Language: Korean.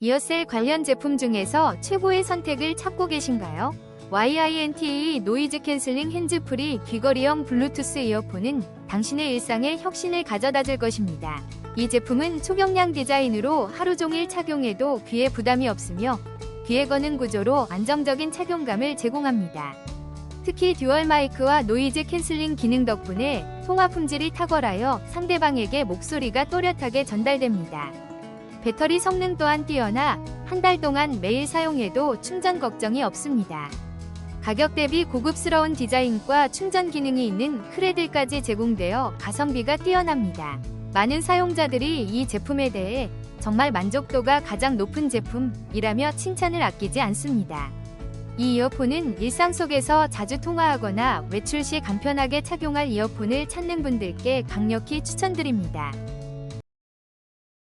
이어셀 관련 제품 중에서 최고의 선택을 찾고 계신가요? YINTA 노이즈 캔슬링 핸즈프리 귀걸이형 블루투스 이어폰은 당신의 일상에 혁신을 가져다 줄 것입니다. 이 제품은 초경량 디자인으로 하루 종일 착용해도 귀에 부담이 없으며 귀에 거는 구조로 안정적인 착용감을 제공합니다. 특히 듀얼 마이크와 노이즈 캔슬링 기능 덕분에 통화 품질이 탁월하여 상대방에게 목소리가 또렷하게 전달됩니다. 배터리 성능 또한 뛰어나 한 달 동안 매일 사용해도 충전 걱정이 없습니다. 가격 대비 고급스러운 디자인과 충전 기능이 있는 크레들까지 제공되어 가성비가 뛰어납니다. 많은 사용자들이 이 제품에 대해 정말 만족도가 가장 높은 제품이라며 칭찬을 아끼지 않습니다. 이 이어폰은 일상 속에서 자주 통화하거나 외출 시 간편하게 착용할 이어폰을 찾는 분들께 강력히 추천드립니다.